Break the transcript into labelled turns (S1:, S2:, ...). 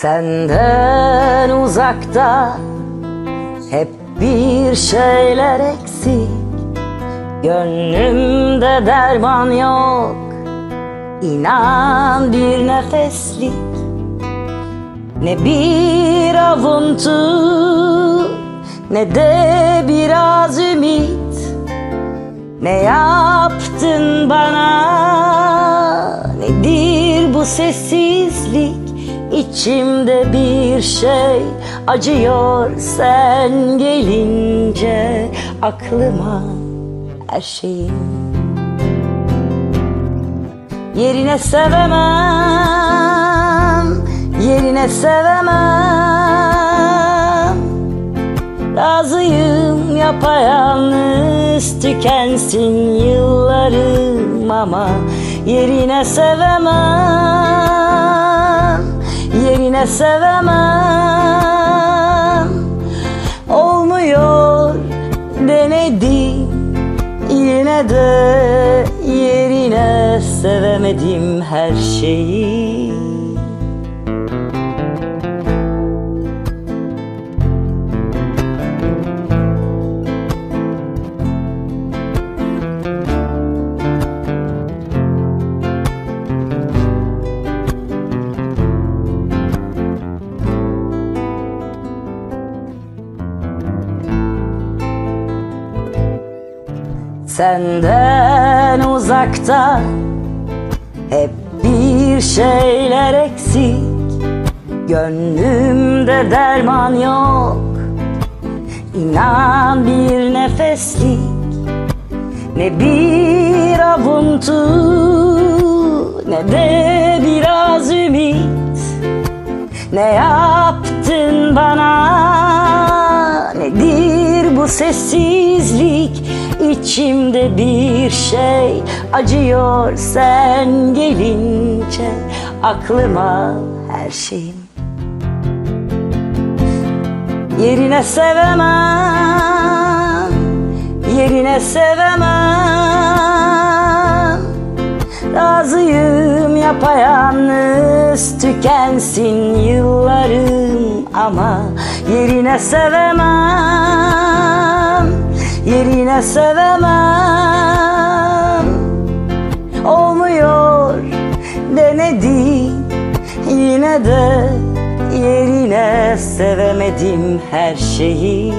S1: Senden uzakta hep bir şeyler eksik. Gönlümde derman yok İnan bir nefeslik. Ne bir avuntu Ne de biraz ümit. Ne yaptın bana Nedir bu sessizlik İçimde bir şey acıyor sen gelince aklıma her şeyim Yerine sevemem Yerine sevemem. Razıyım yapayalnız tükensin yıllarım ama Yerine sevemem Yerine sevemem. Olmuyor denedim Yine de yerine sevemedim her şeyi Senden uzakta hep bir şeyler eksik. Gönlümde derman yok. İnan bir nefeslik. Ne bir avuntu Ne de biraz ümit. Ne yaptın bana Nedir bu sessizlik İçimde bir şey. Acıyor sen gelince Aklıma her şeyim. Yerine sevemem Yerine sevemem. Razıyım yapayalnız tükensin yıllarım. Ama yerine sevemem yerine sevemem. Olmuyor denedim yine de yerine sevemedim her şeyi